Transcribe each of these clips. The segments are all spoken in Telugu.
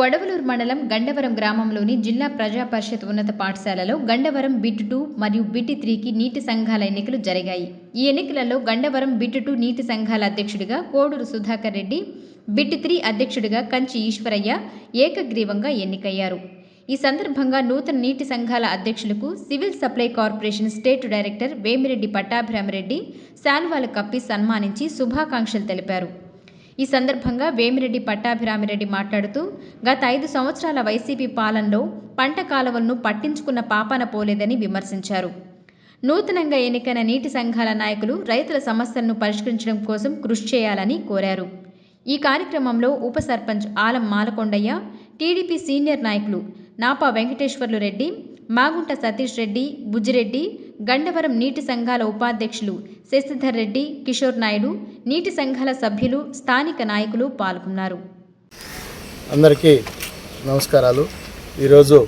కొడవలూరు మండలం గండవరం గ్రామంలోని జిల్లా ప్రజా పరిషత్ ఉన్నత పాఠశాలలో గండవరం బిట్ టూ మరియు బిట్ త్రీకి నీటి సంఘాల ఎన్నికలు జరిగాయి. ఈ ఎన్నికలలో గండవరం బిట్ టూ నీటి సంఘాల అధ్యక్షుడిగా కోడూరు సుధాకర్ రెడ్డి బిట్ త్రీ అధ్యక్షుడిగా కంచి ఈశ్వరయ్య ఏకగ్రీవంగా ఎన్నికయ్యారు. ఈ సందర్భంగా నూతన నీటి సంఘాల అధ్యక్షులకు civil supply corporation state director Vemireddy Pattabhiramareddy శాల్వాలు కప్పి సన్మానించి శుభాకాంక్షలు తెలిపారు. ఈ సందర్భంగా వేమిరెడ్డి పట్టాభిరామిరెడ్డి మాట్లాడుతూ గత ఐదు సంవత్సరాల వైసీపీ పాలనలో పంట కాలువలను పట్టించుకున్న పాపాన పోలేదని విమర్శించారు. నూతనంగా ఎన్నికైన నీటి సంఘాల నాయకులు రైతుల సమస్యలను పరిష్కరించడం కోసం కృషి చేయాలని కోరారు. ఈ కార్యక్రమంలో ఉప సర్పంచ్ ఆలం మాలకొండయ్య టీడీపీ సీనియర్ నాయకులు నాపా వెంకటేశ్వర్లు రెడ్డి మాగుంట సతీష్ రెడ్డి బుజ్జిరెడ్డి గండవరం నీటి సంఘాల ఉపాధ్యక్షులు శశిధర్ రెడ్డి కిషోర్ నాయుడు నీటి సంఘాల సభ్యులు స్థానిక నాయకులు పాల్గొన్నారు. అందరికీ నమస్కారాలు. ఈరోజు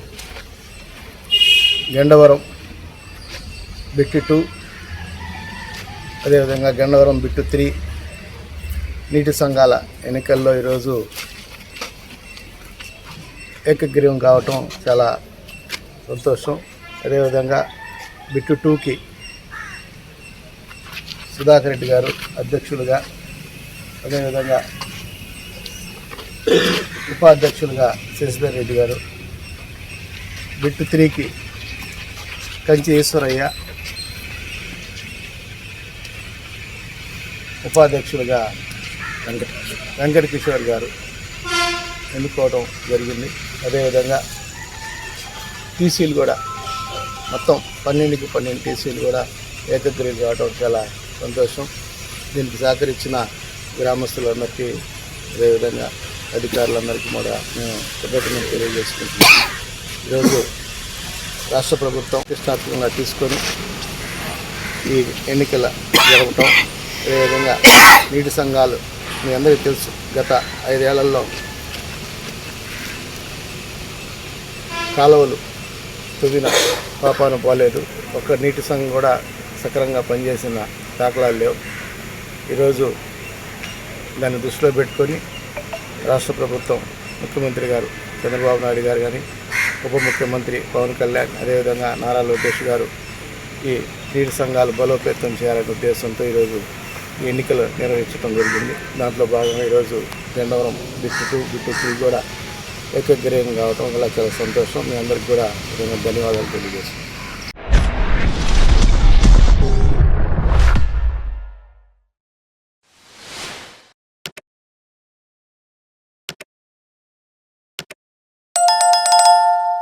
గండవరం బిట్టు టూ అదేవిధంగా గండవరం బిట్టు త్రీ నీటి సంఘాల ఎన్నికల్లో ఈరోజు ఏకగ్రీవం కావటం చాలా సంతోషం. అదేవిధంగా బిట్టు టూకి సుధాకర్ రెడ్డి గారు అధ్యక్షులుగా అదేవిధంగా ఉపాధ్యక్షులుగా శశిధర్ రెడ్డి గారు బిట్టు త్రీకి కంచి ఈశ్వరయ్య ఉపాధ్యక్షులుగా వెంకట కిషోర్ గారు ఎన్నుకోవడం జరిగింది. అదేవిధంగా టీసీలు కూడా మొత్తం పన్నెండుకి పన్నెండు టీసీలు కూడా ఏకగ్రీలు కావడం చాలా సంతోషం. దీనికి సహకరించిన గ్రామస్తులందరికీ అదేవిధంగా అధికారులందరికీ కూడా మేము కృతజ్ఞతలు తెలియజేసుకుంటున్నాం. ఈరోజు రాష్ట్ర ప్రభుత్వం ప్రతిష్టాత్మకంగా తీసుకొని ఈ ఎన్నికల జరగటం అదేవిధంగా నీటి సంఘాలు మీ అందరికీ తెలుసు. గత ఐదేళ్ళలో కాలువలు తుదిన పాపాను పోలేదు. ఒక్క నీటి సంఘం కూడా సక్రమంగా పనిచేసిన దాఖలాలు లేవు. ఈరోజు దాన్ని దృష్టిలో పెట్టుకొని రాష్ట్ర ప్రభుత్వం ముఖ్యమంత్రి గారు చంద్రబాబు నాయుడు గారు కానీ ఉప ముఖ్యమంత్రి పవన్ కళ్యాణ్ అదేవిధంగా నారా లోకేష్ గారు ఈ నీటి సంఘాలు బలోపేతం చేయాలనే ఉద్దేశంతో ఈరోజు ఈ ఎన్నికలు నిర్వహించడం జరిగింది. దాంట్లో భాగంగా ఈరోజు Gandavaram bit two bit three కూడా ఏకగ్రీయం కావటం వల్ల చాలా సంతోషం. మీ అందరికి కూడా ధన్యవాదాలు తెలియజేస్తున్నాను.